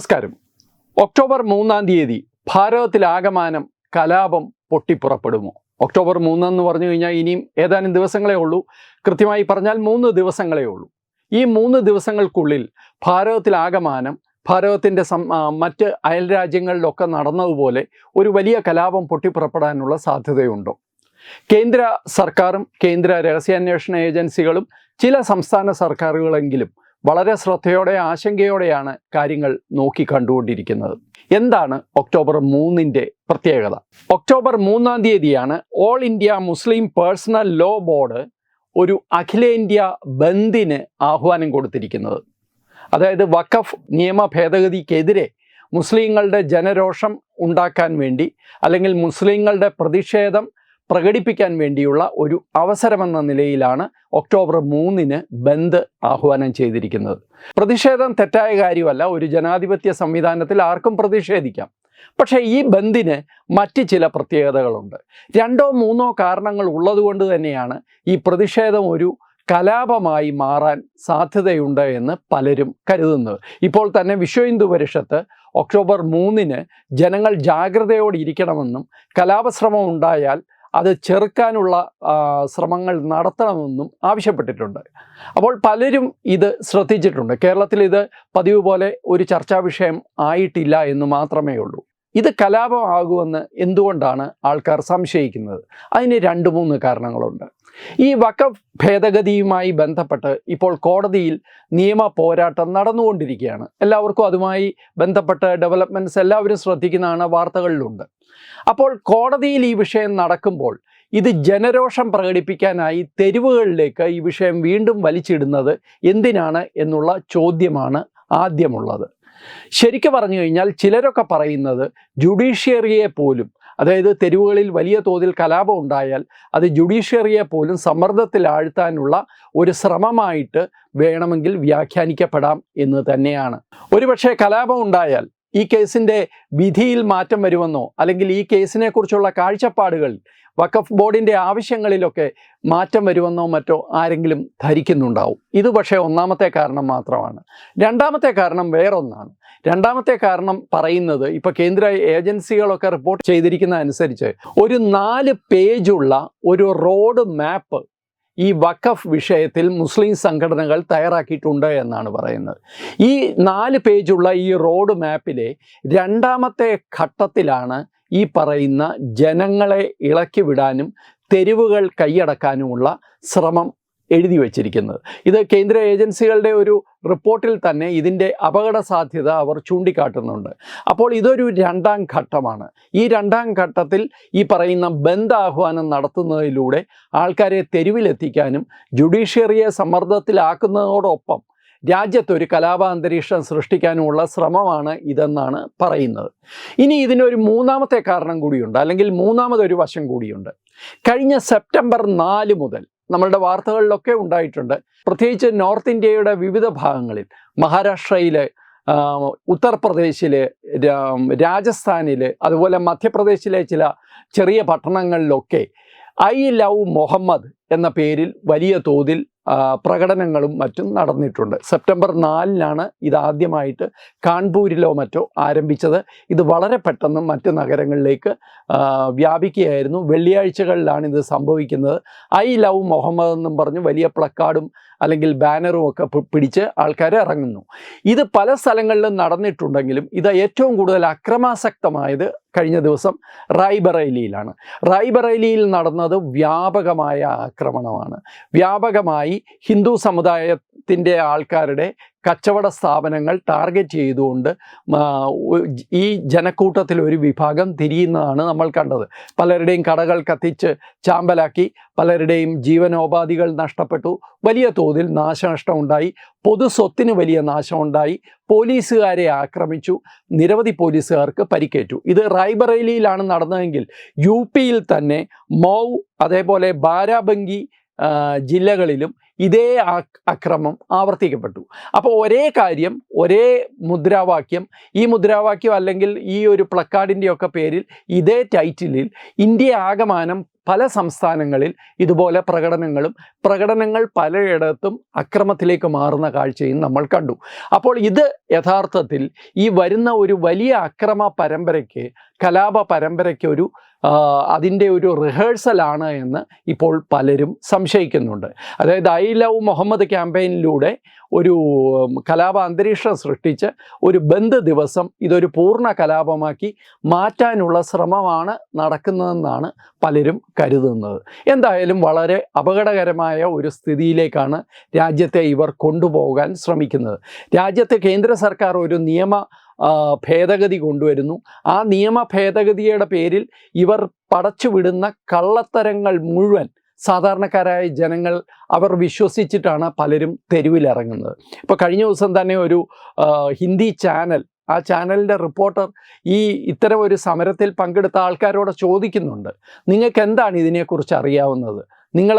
നമസ്കാരം. ഒക്ടോബർ മൂന്നാം തീയതി ഭാരതത്തിലാകമാനം കലാപം പൊട്ടിപ്പുറപ്പെടുമോ? ഒക്ടോബർ മൂന്നെന്ന് പറഞ്ഞു കഴിഞ്ഞാൽ ഇനിയും ഏതാനും ദിവസങ്ങളേ ഉള്ളൂ. കൃത്യമായി പറഞ്ഞാൽ മൂന്ന് ദിവസങ്ങളേ ഉള്ളൂ. ഈ മൂന്ന് ദിവസങ്ങൾക്കുള്ളിൽ ഭാരതത്തിലാകമാനം ഭാരതത്തിന്റെ സം മറ്റ് അയൽ രാജ്യങ്ങളിലൊക്കെ നടന്നതുപോലെ ഒരു വലിയ കലാപം പൊട്ടിപ്പുറപ്പെടാനുള്ള സാധ്യതയുണ്ടോ? കേന്ദ്ര സർക്കാരും കേന്ദ്ര രഹസ്യാന്വേഷണ ഏജൻസികളും ചില സംസ്ഥാന സർക്കാരുകളെങ്കിലും വളരെ ശ്രദ്ധയോടെ ആശങ്കയോടെയാണ് കാര്യങ്ങൾ നോക്കി കണ്ടുകൊണ്ടിരിക്കുന്നത് എന്താണ് ഒക്ടോബർ മൂന്നിന്റെ പ്രത്യേകത? ഒക്ടോബർ മൂന്നാം തീയതിയാണ് All India Muslim Personal Law Board ഒരു അഖിലേന്ത്യാ ബന്ദിന് ആഹ്വാനം കൊടുത്തിരിക്കുന്നത്. അതായത് വഖഫ് നിയമ ഭേദഗതിക്കെതിരെ മുസ്ലിങ്ങളുടെ ജനരോഷം ഉണ്ടാക്കാൻ വേണ്ടി അല്ലെങ്കിൽ മുസ്ലിങ്ങളുടെ പ്രതിഷേധം പ്രകടിപ്പിക്കാൻ വേണ്ടിയുള്ള ഒരു അവസരമെന്ന നിലയിലാണ് ഒക്ടോബർ മൂന്നിന് ബന്ദ് ആഹ്വാനം ചെയ്തിരിക്കുന്നത്. പ്രതിഷേധം തെറ്റായ കാര്യമല്ല. ഒരു ജനാധിപത്യ സംവിധാനത്തിൽ ആർക്കും പ്രതിഷേധിക്കാം. പക്ഷേ ഈ ബന്ദിന് മറ്റ് ചില പ്രത്യേകതകളുണ്ട്. രണ്ടോ മൂന്നോ കാരണങ്ങൾ ഉള്ളതുകൊണ്ട് തന്നെയാണ് ഈ പ്രതിഷേധം ഒരു കലാപമായി മാറാൻ സാധ്യതയുണ്ട് എന്ന് പലരും കരുതുന്നത്. ഇപ്പോൾ തന്നെ വിശ്വ ഹിന്ദു പരിഷത്ത് ഒക്ടോബർ മൂന്നിന് ജനങ്ങൾ ജാഗ്രതയോടെ ഇരിക്കണമെന്നും കലാപശ്രമം ഉണ്ടായാൽ അത് ചെറുക്കാനുള്ള ശ്രമങ്ങൾ നടത്തണമെന്നും ആവശ്യപ്പെട്ടിട്ടുണ്ട്. അപ്പോൾ പലരും ഇത് ശ്രദ്ധിച്ചിട്ടുണ്ട്. കേരളത്തിൽ ഇത് പതിവ് പോലെ ഒരു ചർച്ചാ വിഷയം ആയിട്ടില്ല എന്ന് മാത്രമേ ഉള്ളൂ. ഇത് കലാപമാകുമെന്ന് എന്തുകൊണ്ടാണ് ആൾക്കാർ സംശയിക്കുന്നത്? അതിന് രണ്ട് മൂന്ന് കാരണങ്ങളുണ്ട്. ഈ വഖഫ് ഭേദഗതിയുമായി ബന്ധപ്പെട്ട് ഇപ്പോൾ കോടതിയിൽ നിയമ പോരാട്ടം നടന്നുകൊണ്ടിരിക്കുകയാണ്. എല്ലാവർക്കും അതുമായി ബന്ധപ്പെട്ട ഡെവലപ്മെന്റ്സ് എല്ലാവരും ശ്രദ്ധിക്കുന്നതാണ് വാർത്തകളിലുണ്ട്. അപ്പോൾ കോടതിയിൽ ഈ വിഷയം നടക്കുമ്പോൾ ഇത് ജനരോഷം പ്രകടിപ്പിക്കാനായി തെരുവുകളിലേക്ക് ഈ വിഷയം വീണ്ടും വലിച്ചിടുന്നത് എന്തിനാണ് എന്നുള്ള ചോദ്യമാണ് ആദ്യമുള്ളത്. ശരിക്കു പറഞ്ഞു കഴിഞ്ഞാൽ ചിലരൊക്കെ പറയുന്നത് ജുഡീഷ്യറിയെ പോലും അതായത് തെരുവുകളിൽ വലിയ തോതിൽ കലാപം ഉണ്ടായാൽ അത് ജുഡീഷ്യറിയെ പോലും സമ്മർദ്ദത്തിലാഴ്ത്താനുള്ള ഒരു ശ്രമമായിട്ട് വേണമെങ്കിൽ വ്യാഖ്യാനിക്കപ്പെടാം എന്ന് തന്നെയാണ്. ഒരുപക്ഷെ കലാപം ഉണ്ടായാൽ ഈ കേസിന്റെ വിധിയിൽ മാറ്റം വരുമെന്നോ അല്ലെങ്കിൽ ഈ കേസിനെക്കുറിച്ചുള്ള കാഴ്ചപ്പാടുകൾ വഖഫ് ബോർഡിന്റെ ആവശ്യങ്ങളിലൊക്കെ മാറ്റം വരുമെന്നോ മറ്റോ ആരെങ്കിലും ധരിക്കുന്നുണ്ടാവും. ഇത് പക്ഷേ ഒന്നാമത്തെ കാരണം മാത്രമാണ്. രണ്ടാമത്തെ കാരണം വേറൊന്നാണ്. രണ്ടാമത്തെ കാരണം പറയുന്നത് ഇപ്പോൾ കേന്ദ്ര ഏജൻസികളൊക്കെ റിപ്പോർട്ട് ചെയ്തിരിക്കുന്ന അനുസരിച്ച് ഒരു നാല് പേജുള്ള ഒരു റോഡ് മാപ്പ് ഈ വഖഫ് വിഷയത്തിൽ മുസ്ലിം സംഘടനകൾ തയ്യാറാക്കിയിട്ടുണ്ട് എന്നാണ് പറയുന്നത്. ഈ നാല് പേജുള്ള ഈ റോഡ് മാപ്പിലെ രണ്ടാമത്തെ ഘട്ടത്തിലാണ് ഈ പറയുന്ന ജനങ്ങളെ ഇളക്കി വിടാനും തെരുവുകൾ കൈയടക്കാനുമുള്ള ശ്രമം എഴുതി വച്ചിരിക്കുന്നത്. ഇത് കേന്ദ്ര ഏജൻസികളുടെ ഒരു റിപ്പോർട്ടിൽ തന്നെ ഇതിന്റെ അപകട സാധ്യത അവർ ചൂണ്ടിക്കാട്ടുന്നുണ്ട്. അപ്പോൾ ഇതൊരു രണ്ടാം ഘട്ടമാണ്. ഈ രണ്ടാം ഘട്ടത്തിൽ ഈ പറയുന്ന ബന്ധാഹ്വാനം നടത്തുന്നതിലൂടെ ആൾക്കാരെ തെരുവിലെത്തിക്കാനും ജുഡീഷ്യറിയെ സമ്മർദ്ദത്തിലാക്കുന്നതോടൊപ്പം രാജ്യത്ത് ഒരു കലാപാന്തരീക്ഷം സൃഷ്ടിക്കാനുമുള്ള ശ്രമമാണ് ഇതെന്നാണ് പറയുന്നത്. ഇനി ഇതിനൊരു മൂന്നാമത്തെ കാരണം കൂടിയുണ്ട് അല്ലെങ്കിൽ മൂന്നാമതൊരു വശം കൂടിയുണ്ട്. കഴിഞ്ഞ സെപ്റ്റംബർ നാല് മുതൽ നമ്മളുടെ വാർത്തകളിലൊക്കെ ഉണ്ടായിട്ടുണ്ട് പ്രത്യേകിച്ച് നോർത്ത് ഇന്ത്യയുടെ വിവിധ ഭാഗങ്ങളിൽ മഹാരാഷ്ട്രയിലെ ഉത്തർപ്രദേശിൽ രാജസ്ഥാനിൽ അതുപോലെ മധ്യപ്രദേശിലെ ചില ചെറിയ പട്ടണങ്ങളിലൊക്കെ ഐ ലവ് മുഹമ്മദ് എന്ന പേരിൽ വലിയ തോതിൽ പ്രകടനങ്ങളും മറ്റും നടന്നിട്ടുണ്ട്. സെപ്റ്റംബർ നാലിനാണ് ഇതാദ്യമായിട്ട് കാൺപൂരിലോ മറ്റോ ആരംഭിച്ചത്. ഇത് വളരെ പെട്ടെന്ന് മറ്റ് നഗരങ്ങളിലേക്ക് വ്യാപിക്കുകയായിരുന്നു. വെള്ളിയാഴ്ചകളിലാണ് ഇത് സംഭവിക്കുന്നത്. ഐ ലവ് മുഹമ്മദ് എന്നും പറഞ്ഞ് വലിയ പ്ലക്കാർഡും അല്ലെങ്കിൽ ബാനറും ഒക്കെ പിടിച്ച് ആൾക്കാർ ഇറങ്ങുന്നു. ഇത് പല സ്ഥലങ്ങളിലും നടന്നിട്ടുണ്ടെങ്കിലും ഇത് ഏറ്റവും കൂടുതൽ അക്രമാസക്തമായത് കഴിഞ്ഞ ദിവസം റായ്ബറേലിയിലാണ്. റായ്ബറേലിയിൽ നടന്നത് വ്യാപകമായ ആക്രമണമാണ്. വ്യാപകമായി ഹിന്ദു സമുദായത്തിന്റെ ആൾക്കാരുടെ കച്ചവട സ്ഥാപനങ്ങൾ ടാർഗറ്റ് ചെയ്തുകൊണ്ട് ഈ ജനക്കൂട്ടത്തിൽ ഒരു വിഭാഗം തിരിയുന്നതാണ് നമ്മൾ കണ്ടത്. പലരുടെയും കടകൾ കത്തിച്ച് ചാമ്പലാക്കി പലരുടെയും ജീവനോപാധികൾ നഷ്ടപ്പെട്ടു. വലിയ തോതിൽ നാശനഷ്ടം ഉണ്ടായി പൊതു സ്വത്തിന് വലിയ നാശമുണ്ടായി. പോലീസുകാരെ ആക്രമിച്ചു. നിരവധി പോലീസുകാർക്ക് പരിക്കേറ്റു. ഇത് റായ്ബറേലിയിലാണ് നടന്നതെങ്കിൽ യു പിയിൽ തന്നെ മൗ അതേപോലെ ബാരാബങ്കി ജില്ലകളിലും ഇതേ അക്രമം ആവർത്തിക്കപ്പെട്ടു. അപ്പോൾ ഒരേ കാര്യം ഒരേ മുദ്രാവാക്യം ഈ മുദ്രാവാക്യം അല്ലെങ്കിൽ ഈ ഒരു പ്ലക്കാർഡിന്റെയൊക്കെ പേരിൽ ഇതേ ടൈറ്റിലിൽ ഇന്ത്യ ആകമാനം പല സംസ്ഥാനങ്ങളിൽ ഇതുപോലെ പ്രകടനങ്ങളും പ്രകടനങ്ങൾ പലയിടത്തും അക്രമത്തിലേക്ക് മാറുന്ന കാഴ്ചയും നമ്മൾ കണ്ടു. അപ്പോൾ ഇത് യഥാർത്ഥത്തിൽ ഈ വരുന്ന ഒരു വലിയ അക്രമ പരമ്പരയ്ക്ക് കലാപ പരമ്പരയ്ക്ക് ഒരു അതിന്റെ ഒരു റിഹേഴ്സലാണ് എന്ന് ഇപ്പോൾ പലരും സംശയിക്കുന്നുണ്ട്. അതായത് ഐ ലവ് മുഹമ്മദ് ക്യാമ്പയിനിലൂടെ ഒരു കലാപ അന്തരീക്ഷം സൃഷ്ടിച്ച് ഒരു ബന്ധ ദിവസം ഇതൊരു പൂർണ കലാപമാക്കി മാറ്റാനുള്ള ശ്രമമാണ് നടക്കുന്നതെന്നാണ് പലരും കരുതുന്നത്. എന്തായാലും വളരെ അപകടകരമായ ഒരു സ്ഥിതിയിലേക്കാണ് രാജ്യത്തെ ഇവർ കൊണ്ടുപോകാൻ ശ്രമിക്കുന്നത്. രാജ്യത്തെ കേന്ദ്ര സർക്കാർ ഒരു നിയമ ഭേദഗതി കൊണ്ടുവരുന്നു. ആ നിയമ ഭേദഗതിയുടെ പേരിൽ ഇവർ പടച്ചുവിടുന്ന കള്ളത്തരങ്ങൾ മുഴുവൻ സാധാരണക്കാരായ ജനങ്ങൾ അവർ വിശ്വസിച്ചിട്ടാണ് പലരും തെരുവിലിറങ്ങുന്നത്. ഇപ്പോൾ കഴിഞ്ഞ ദിവസം തന്നെ ഒരു ഹിന്ദി ചാനൽ ആ ചാനലിന്റെ റിപ്പോർട്ടർ ഈ ഇത്തരം ഒരു സമരത്തിൽ പങ്കെടുത്ത ആൾക്കാരോട് ചോദിക്കുന്നുണ്ട്. നിങ്ങൾക്ക് എന്താണ് ഇതിനെക്കുറിച്ച് അറിയാവുന്നത്? നിങ്ങൾ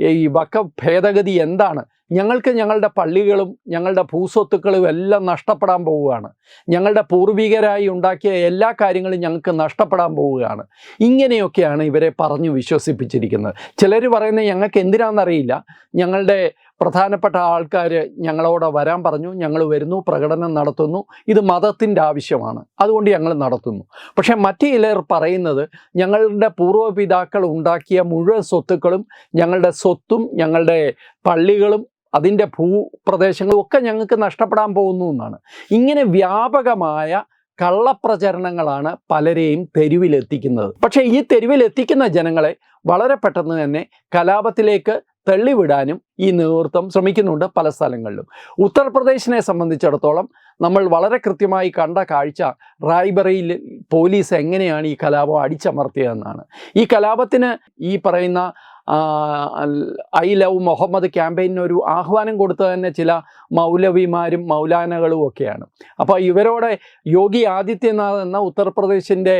ഈ വക്ക ഭേദഗതി എന്താണ്? ഞങ്ങൾക്ക് ഞങ്ങളുടെ പള്ളികളും ഞങ്ങളുടെ ഭൂസ്വത്തുക്കളും എല്ലാം നഷ്ടപ്പെടാൻ പോവുകയാണ്. ഞങ്ങളുടെ പൂർവികരായി ഉണ്ടാക്കിയ എല്ലാ കാര്യങ്ങളും ഞങ്ങൾക്ക് നഷ്ടപ്പെടാൻ പോവുകയാണ്. ഇങ്ങനെയൊക്കെയാണ് ഇവരെ പറഞ്ഞു വിശ്വസിപ്പിച്ചിരിക്കുന്നത്. ചിലർ പറയുന്നത് ഞങ്ങൾക്ക് എന്തിനാണെന്നറിയില്ല. ഞങ്ങളുടെ പ്രധാനപ്പെട്ട ആൾക്കാർ ഞങ്ങളോട് വരാൻ പറഞ്ഞു. ഞങ്ങൾ വരുന്നു പ്രകടനം നടത്തുന്നു. ഇത് മതത്തിന്റെ ആവശ്യമാണ്. അതുകൊണ്ട് ഞങ്ങൾ നടത്തുന്നു. പക്ഷേ മറ്റു ചിലർ പറയുന്നത് ഞങ്ങളുടെ പൂർവപിതാക്കൾ ഉണ്ടാക്കിയ മുഴുവൻ സ്വത്തുക്കളും ഞങ്ങളുടെ സ്വത്തും ഞങ്ങളുടെ പള്ളികളും അതിന്റെ ഭൂപ്രദേശങ്ങളും ഒക്കെ ഞങ്ങൾക്ക് നഷ്ടപ്പെടാൻ പോകുന്നു എന്നാണ്. ഇങ്ങനെ വ്യാപകമായ കള്ളപ്രചരണങ്ങളാണ് പലരെയും തെരുവിലെത്തിക്കുന്നത്. പക്ഷേ ഈ തെരുവിലെത്തിക്കുന്ന ജനങ്ങളെ വളരെ പെട്ടെന്ന് തന്നെ കലാപത്തിലേക്ക് തള്ളിവിടാനും ഈ നേതൃത്വം ശ്രമിക്കുന്നുണ്ട് പല സ്ഥലങ്ങളിലും. ഉത്തർപ്രദേശിനെ സംബന്ധിച്ചിടത്തോളം നമ്മൾ വളരെ കൃത്യമായി കണ്ട കാഴ്ച റായ്ബറയിൽ പോലീസ് എങ്ങനെയാണ് ഈ കലാപം അടിച്ചമർത്തിയതെന്നാണ്. ഈ കലാപത്തിന് ഈ പറയുന്ന ഐ ലവ് മുഹമ്മദ് ക്യാമ്പയിന് ഒരു ആഹ്വാനം കൊടുത്തത് തന്നെ ചില മൗലവിമാരും മൗലാനകളും ഒക്കെയാണ്. അപ്പോൾ ഇവരോടെ യോഗി ആദിത്യനാഥ് എന്ന ഉത്തർപ്രദേശിന്റെ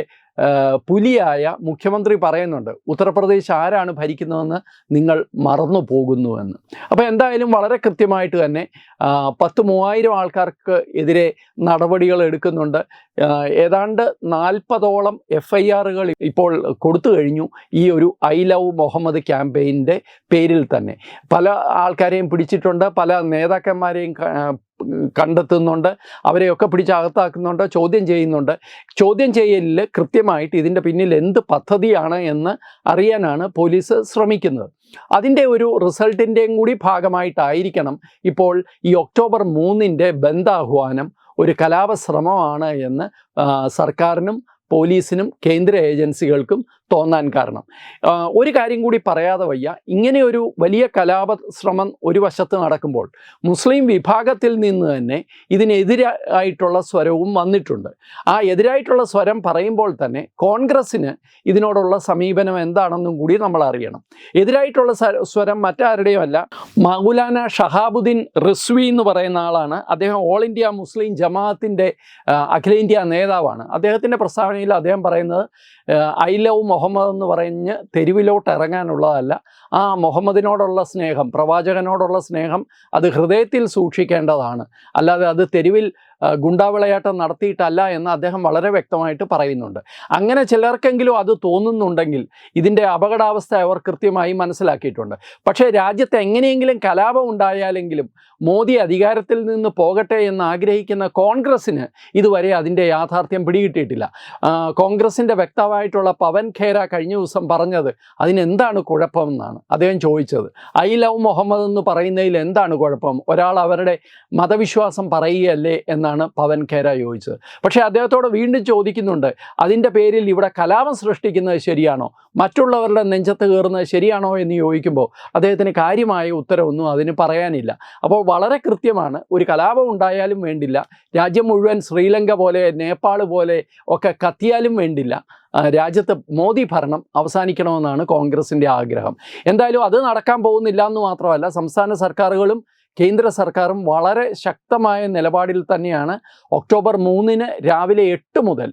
പുലിയായ മുഖ്യമന്ത്രി പറയുന്നുണ്ട് ഉത്തർപ്രദേശ് ആരാണ് ഭരിക്കുന്നതെന്ന് നിങ്ങൾ മറന്നു പോകുന്നുവെന്ന് അപ്പോൾ എന്തായാലും വളരെ കൃത്യമായിട്ട് തന്നെ പത്ത് മൂവായിരം ആൾക്കാർക്ക് എതിരെ നടപടികൾ എടുക്കുന്നുണ്ട്. ഏതാണ്ട് നാൽപ്പതോളം എഫ് ഐ ആറുകൾ ഇപ്പോൾ കൊടുത്തു കഴിഞ്ഞു ഈ ഒരു ഐ ലവ് മുഹമ്മദ് ക്യാമ്പയിന്റെ പേരിൽ തന്നെ. പല ആൾക്കാരെയും പിടിച്ചിട്ടുണ്ട് പല നേതാക്കന്മാരെയും കണ്ടെത്തുന്നുണ്ട് അവരെയൊക്കെ പിടിച്ച് അകത്താക്കുന്നുണ്ട് ചോദ്യം ചെയ്യുന്നുണ്ട്. ചോദ്യം ചെയ്യലിൽ കൃത്യമായിട്ട് ഇതിന്റെ പിന്നിൽ എന്ത് പദ്ധതിയാണ് എന്ന് അറിയാനാണ് പോലീസ് ശ്രമിക്കുന്നത്. അതിന്റെ ഒരു റിസൾട്ടിന്റെയും കൂടി ഭാഗമായിട്ടായിരിക്കണം ഇപ്പോൾ ഈ ഒക്ടോബർ മൂന്നിന്റെ ബന്ധാഹ്വാനം ഒരു കലാപശ്രമമാണ് എന്ന് സർക്കാരിനും പോലീസിനും കേന്ദ്ര ഏജൻസികൾക്കും തോന്നാൻ കാരണം. ഒരു കാര്യം കൂടി പറയാതെ വയ്യ. ഇങ്ങനെ ഒരു വലിയ കലാപ ശ്രമം ഒരു വശത്ത് നടക്കുമ്പോൾ മുസ്ലിം വിഭാഗത്തിൽ നിന്ന് തന്നെ ഇതിനെതിരായിട്ടുള്ള സ്വരവും വന്നിട്ടുണ്ട്. ആ എതിരായിട്ടുള്ള സ്വരം പറയുമ്പോൾ തന്നെ കോൺഗ്രസ്സിന് ഇതിനോടുള്ള സമീപനം എന്താണെന്നും കൂടി നമ്മൾ അറിയണം. എതിരായിട്ടുള്ള സ്വരം മറ്റാരുടെയും അല്ല. മൗലാന ഷഹാബുദ്ദീൻ റിസ്വി എന്ന് പറയുന്ന ആളാണ്. അദ്ദേഹം ഓൾ ഇന്ത്യ മുസ്ലിം ജമാഅത്തിന്റെ അഖിലേന്ത്യാ നേതാവാണ്. അദ്ദേഹത്തിന്റെ പ്രസ്താവനയിൽ അദ്ദേഹം പറയുന്നത് ഐ ലവ് മുഹമ്മദ് എന്ന് പറഞ്ഞ് തെരുവിലോട്ട് ഇറങ്ങാനുള്ളതല്ല. ആ മുഹമ്മദിനോടുള്ള സ്നേഹം പ്രവാചകനോടുള്ള സ്നേഹം അത് ഹൃദയത്തിൽ സൂക്ഷിക്കേണ്ടതാണ്. അല്ലാതെ അത് തെരുവിൽ ഗുണ്ടാവിളയാട്ടം നടത്തിയിട്ടല്ല എന്ന് അദ്ദേഹം വളരെ വ്യക്തമായിട്ട് പറയുന്നുണ്ട്. അങ്ങനെ ചിലർക്കെങ്കിലും അത് തോന്നുന്നുണ്ടെങ്കിൽ ഇതിന്റെ അപകടാവസ്ഥ അവർ കൃത്യമായി മനസ്സിലാക്കിയിട്ടുണ്ട്. പക്ഷേ രാജ്യത്ത് എങ്ങനെയെങ്കിലും കലാപം ഉണ്ടായാലെങ്കിലും മോദി അധികാരത്തിൽ നിന്ന് പോകട്ടെ എന്ന് ആഗ്രഹിക്കുന്ന കോൺഗ്രസ്സിന് ഇതുവരെ അതിന്റെ യാഥാർത്ഥ്യം പിടികിട്ടിയിട്ടില്ല. കോൺഗ്രസിന്റെ വ്യക്തമായിട്ടുള്ള പവൻ ഖേര കഴിഞ്ഞ ദിവസം പറഞ്ഞത് അതിനെന്താണ് കുഴപ്പമെന്നാണ് അദ്ദേഹം ചോദിച്ചത്. ഐ ലവ് മുഹമ്മദ് എന്ന് പറയുന്നതിൽ എന്താണ് കുഴപ്പം? ഒരാൾ അവരുടെ മതവിശ്വാസം പറയുകയല്ലേ എന്നാണ് പവൻ ഖേര ചോദിച്ചത്. പക്ഷേ അദ്ദേഹത്തോട് വീണ്ടും ചോദിക്കുന്നുണ്ട് അതിന്റെ പേരിൽ ഇവിടെ കലാപം സൃഷ്ടിക്കുന്നത് ശരിയാണോ? മറ്റുള്ളവരുടെ നെഞ്ചത്ത് കയറുന്നത് ശരിയാണോ? എന്ന് ചോദിക്കുമ്പോൾ അദ്ദേഹത്തിന് കാര്യമായ ഉത്തരവൊന്നും അതിന് പറയാനില്ല. അപ്പോൾ വളരെ കൃത്യമാണ് ഒരു കലാപം ഉണ്ടായാലും വേണ്ടില്ല. രാജ്യം മുഴുവൻ ശ്രീലങ്ക പോലെ നേപ്പാൾ പോലെ ഒക്കെ കത്തിയാലും വേണ്ടില്ല. രാജ്യത്ത് മോദി ഭരണം അവസാനിക്കണമെന്നാണ് കോൺഗ്രസിന്റെ ആഗ്രഹം. എന്തായാലും അത് നടക്കാൻ പോകുന്നില്ല എന്ന് മാത്രമല്ല സംസ്ഥാന സർക്കാരുകളും കേന്ദ്ര സർക്കാരും വളരെ ശക്തമായ നിലപാടിൽ തന്നെയാണ് ഒക്ടോബർ മൂന്നിന് രാവിലെ എട്ട് മുതൽ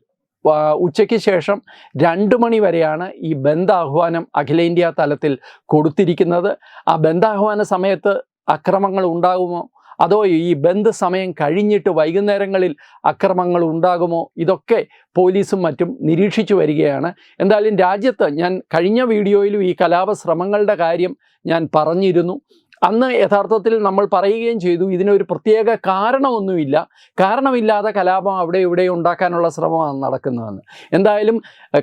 ഉച്ചയ്ക്ക് ശേഷം രണ്ട് മണി വരെയാണ് ഈ ബന്ദാഹ്വാനം അഖിലേന്ത്യാ തലത്തിൽ കൊടുത്തിരിക്കുന്നത്. ആ ബന്ദാഹ്വാന സമയത്ത് അക്രമങ്ങൾ ഉണ്ടാകുമോ? അതോ ഈ ബന്ദ് സമയം കഴിഞ്ഞിട്ട് വൈകുന്നേരങ്ങളിൽ അക്രമങ്ങൾ ഉണ്ടാകുമോ? ഇതൊക്കെ പോലീസും മറ്റും നിരീക്ഷിച്ചു വരികയാണ്. എന്തായാലും രാജ്യത്ത് ഞാൻ കഴിഞ്ഞ വീഡിയോയിലും ഈ കലാപ ശ്രമങ്ങളുടെ കാര്യം ഞാൻ പറഞ്ഞിരുന്നു. അന്ന് യഥാർത്ഥത്തിൽ നമ്മൾ പറയുകയും ചെയ്തു ഇതിനൊരു പ്രത്യേക കാരണമൊന്നുമില്ല. കാരണമില്ലാതെ കലാപം അവിടെ ഇവിടെ ഉണ്ടാക്കാനുള്ള ശ്രമമാണ് നടക്കുന്നതെന്ന്. എന്തായാലും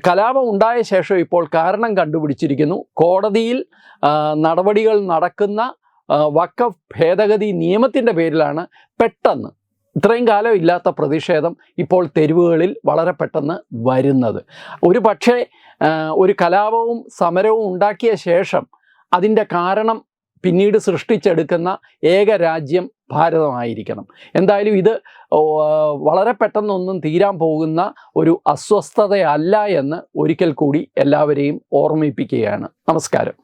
കലാപം ഉണ്ടായ ശേഷം ഇപ്പോൾ കാരണം കണ്ടുപിടിച്ചിരിക്കുന്നു. കോടതിയിൽ നടപടികൾ നടക്കുന്ന വക്ക ഭേദഗതി നിയമത്തിന്റെ പേരിലാണ് പെട്ടെന്ന് ഇത്രയും കാലം ഇല്ലാത്ത പ്രതിഷേധം ഇപ്പോൾ തെരുവുകളിൽ വളരെ പെട്ടെന്ന് വരുന്നത്. ഒരു പക്ഷേ ഒരു കലാപവും സമരവും ഉണ്ടാക്കിയ ശേഷം അതിന്റെ കാരണം പിന്നീട് സൃഷ്ടിച്ചെടുക്കുന്ന ഏക രാജ്യം ഭാരതമായിരിക്കണം. എന്തായാലും ഇത് വളരെ പെട്ടെന്നൊന്നും തീരാൻ പോകുന്ന ഒരു അസ്വസ്ഥതയല്ല എന്ന് ഒരിക്കൽ കൂടി എല്ലാവരെയും ഓർമ്മിപ്പിക്കുകയാണ്. നമസ്കാരം.